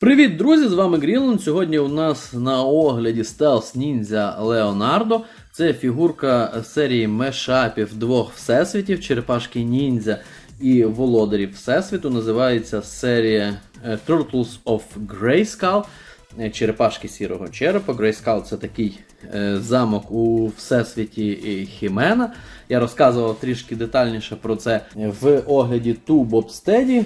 Привіт, друзі! З вами Грінленд. Сьогодні у нас на огляді стелс ніндзя Леонардо. Це фігурка серії мешапів двох всесвітів, черепашки ніндзя і володарів Всесвіту. Називається серія е, Turtles of Grayskull. Е, Черепашки сірого черепа. Grayskull це такий е, замок у всесвіті е, Хімена. Я розказував трішки детальніше про це в огляді Ту Бобстеді,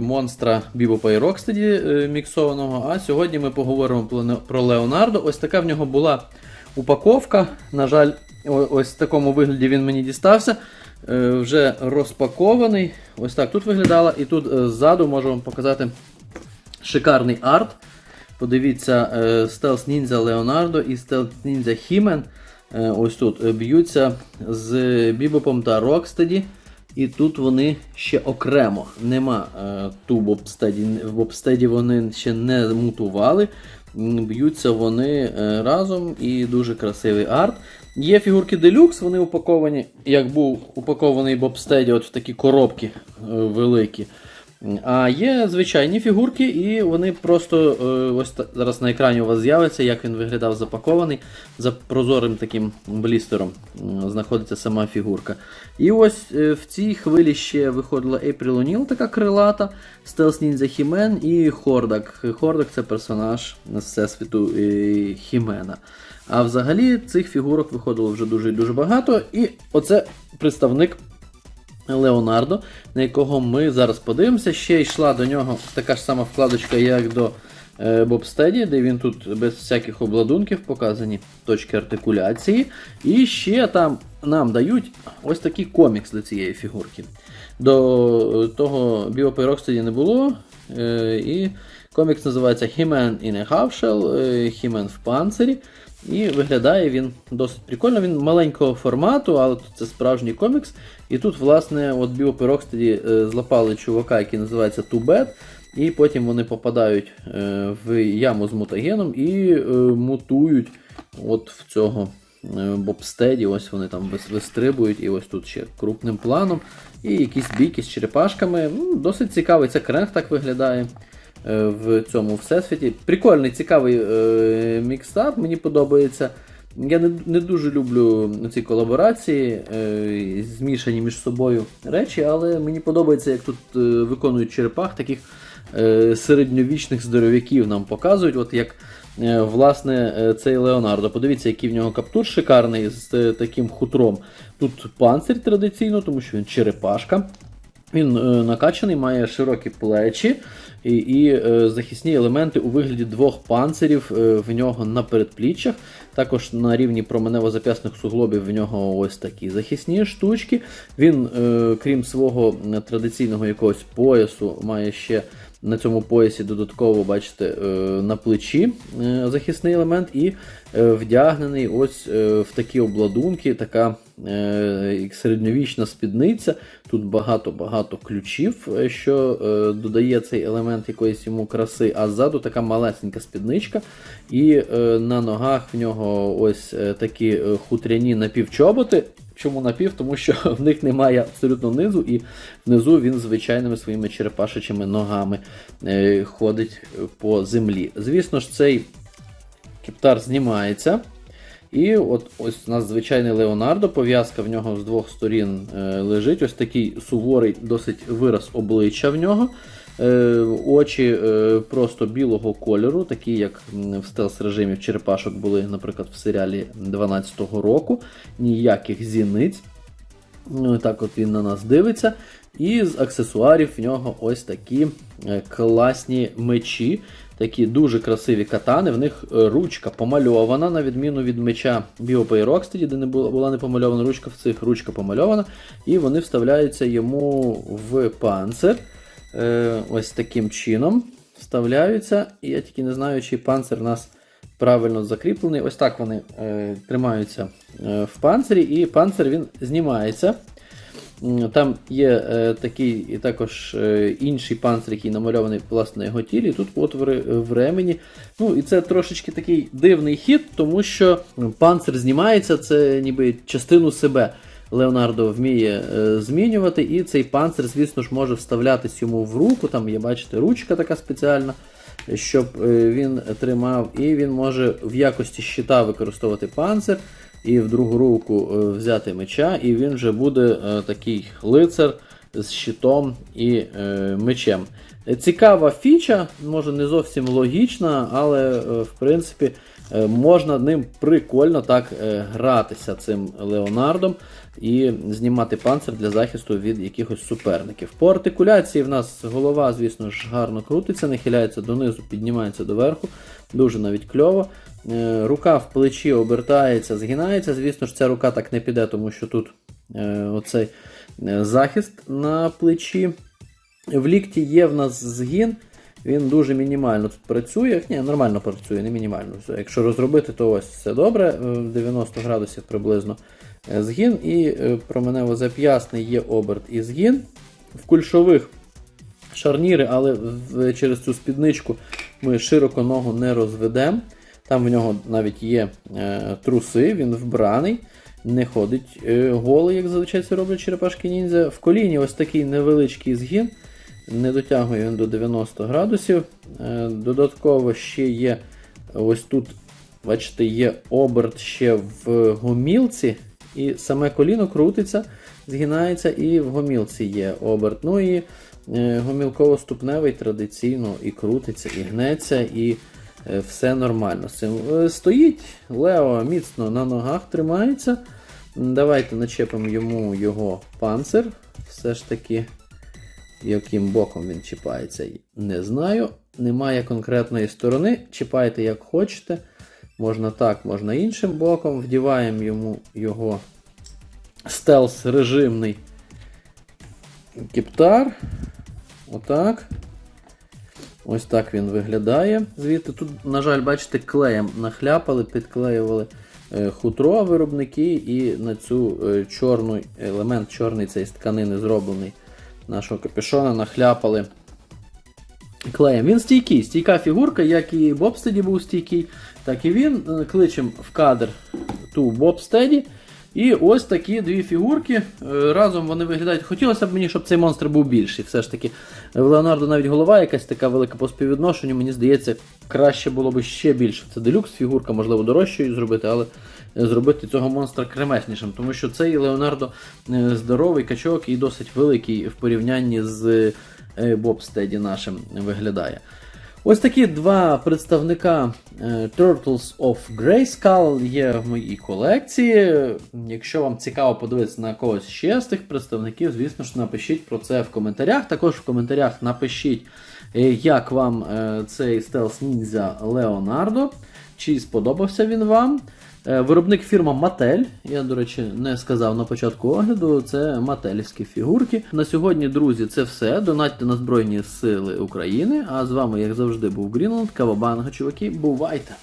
монстра Бібопа і Рокстеді е, міксованого. А сьогодні ми поговоримо про Леонардо. Ось така в нього була упаковка. На жаль, ось в такому вигляді він мені дістався. Е, Вже розпакований. Ось так тут виглядала. І тут е, ззаду можу вам показати шикарний арт. Подивіться, Stealth Ninja Leonardo і Ninja He-Man е, ось тут е, б'ються з Бібопом та Рокстеді. І тут вони ще окремо. Нема е, ту Бобстеді. В Бобстеді вони ще не мутували. Б'ються вони е, разом і дуже красивий арт. Є фігурки Deluxe, вони упаковані, як був упакований Бобстеді, от в такі коробки великі. А є звичайні фігурки, і вони просто е, ось зараз на екрані у вас з'явиться, як він виглядав запакований. За прозорим таким блістером знаходиться сама фігурка. І ось е, в цій хвилі ще виходила April O'Neil, така крилата, Stealth Ninja He-Man і Хордак. Хордак це персонаж з всесвіту Хімена. А взагалі цих фігурок виходило вже дуже і дуже багато. І оце представник Леонардо, на якого ми зараз подивимося. Ще йшла до нього така ж сама вкладочка, як до Бобстеді, де він тут без всяких обладунків показані точки артикуляції. І ще там нам дають ось такий комікс до цієї фігурки. До е, того Біопа і не було. е, І комікс називається He-Man in a Half Shell, е, He-Man в панцирі. І виглядає він досить прикольно. Він маленького формату, але тут це справжній комікс. І тут, власне, от Біоп і е, злапали чувака, який називається Тубет. І потім вони попадають е, в яму з мутагеном і е, мутують от в цього бобстеді. Ось вони там вистрибують, і ось тут ще крупним планом. І якісь бійки з черепашками. Ну, Досить цікавий. Це кренг так виглядає в цьому всесвіті. Прикольний, цікавий е, мікстап, мені подобається. Я не, не дуже люблю ці колаборації, е, змішані між собою речі, але мені подобається, як тут е, виконують черепах таких е, середньовічних здоров'яків нам показують. От як е, власне е, цей Леонардо. Подивіться, який в нього каптур шикарний з е, таким хутром. Тут панцир традиційно, тому що він черепашка. Він е, накачаний, має широкі плечі і, і е, захисні елементи у вигляді двох панцирів е, в нього на передпліччях. Також на рівні променево-зап'ясних суглобів в нього ось такі захисні штучки. Він, крім свого традиційного якогось поясу, має ще на цьому поясі додатково, бачите, е, на плечі е, захисний елемент і е, вдягнений ось в такі обладунки, така середньовічна спідниця. Тут багато-багато ключів, що додає цей елемент якоїсь йому краси, а ззаду така малесенька спідничка. І на ногах в нього ось такі хутряні напівчоботи. Чому напів? Тому що в них немає абсолютно низу, і внизу він звичайними своїми черепашечими ногами е, ходить по землі. Звісно ж, цей кептар знімається. І от ось у нас звичайний Леонардо, пов'язка в нього з двох сторін е, лежить. Ось такий суворий, досить вираз обличчя в нього. Е, очі е, просто білого кольору, такі як в стелс режимі черепашок були, наприклад, в серіалі 12-го року. Ніяких зіниць. Ну, так от він на нас дивиться. І з аксесуарів в нього ось такі е, класні мечі, такі дуже красиві катани. В них ручка помальована, на відміну від меча і Рокстеді, де не була, була не помальована ручка, в цих ручка помальована. І вони вставляються йому в панцир. Е, ось таким чином вставляються. І я тільки не знаю, чи панцир у нас правильно закріплений. Ось так вони е, тримаються е, в панцирі, і панцир він знімається. Там є е, такий і також е, інший панцир, який намальований власне на його тілі. Тут отвори в ремені. Ну і це трошечки такий дивний хід, тому що панцир знімається, це ніби частину себе. Леонардо вміє е, змінювати, і цей панцир, звісно ж, може вставлятись йому в руку. Там є, бачите, ручка така спеціальна. щоб е, він тримав, і він може в якості щита використовувати панцир, і в другу руку е, взяти меча, і він вже буде такий лицар з щитом і е, мечем. Цікава фіча, може не зовсім логічна, але е, в принципі можна ним прикольно так е, гратися цим Леонардом і знімати панцир для захисту від якихось суперників. По артикуляції в нас голова, звісно ж, гарно крутиться, нахиляється донизу, піднімається доверху, дуже навіть кльово. Е, Рука в плечі обертається, згинається. Звісно ж, ця рука так не піде, тому що тут е, оцей е, захист на плечі. В лікті є в нас згін, він дуже мінімально тут працює. Ні, нормально працює, не мінімально. Якщо розробити, то ось все добре, е, 90 градусів приблизно е, згін. І е, променево зап'ясний є оберт і згін. В кульшових шарніри, але через цю спідничку ми широко ногу не розведемо. Там в нього навіть є е, труси, він вбраний, не ходить е, голий, як зазвичай це роблять черепашки ніндзя. В коліні ось такий невеличкий згін, не дотягує він до 90 градусів. Е, додатково ще є ось тут, бачите, є оберт ще в гомілці, і саме коліно крутиться, згинається, і в гомілці є оберт. Ну і е, гомілково-ступневий традиційно і крутиться, і гнеться, і е, все нормально Стоїть Лео міцно на ногах тримається. Давайте начепимо йому його панцир. Все ж таки, яким боком він чіпається, не знаю. Немає конкретної сторони. Чіпайте як хочете. Можна так, можна іншим боком. Вдіваємо йому його стелс режимний кептар. Отак. Ось так він виглядає. Звідти тут, на жаль, бачите, клеєм нахляпали, підклеювали е, хутро виробники і на цю е, чорну елемент, чорний цей з тканини зроблений нашого капюшона, нахляпали клеєм. Він стійкий, стійка фігурка, як і Бобстеді був стійкий, так і він. Е, Кличем в кадр ту Бобстеді. І ось такі дві фігурки. е, Разом вони виглядають. Хотілося б мені, щоб цей монстр був більший. Все ж таки, в Леонардо навіть голова якась така велика по співвідношенню. Мені здається, краще було б ще більше. Це делюкс фігурка, можливо, дорожчою зробити, але зробити цього монстра кремеснішим. Тому що цей Леонардо е, здоровий качок і досить великий в порівнянні з е, Бобстеді нашим виглядає. Ось такі два представника е, Turtles of Grayskull є в моїй колекції. Якщо вам цікаво подивитися на когось ще з тих представників, звісно ж, напишіть про це в коментарях. Також в коментарях напишіть, як вам цей стелс ніндзя Леонардо, чи сподобався він вам. Е, Виробник фірма Mattel. Я, до речі, не сказав на початку огляду. Це мателівські фігурки. На сьогодні, друзі, це все. Донатьте на Збройні Сили України. А з вами, як завжди, був Грінланд, Кавабанга, чуваки. Бувайте!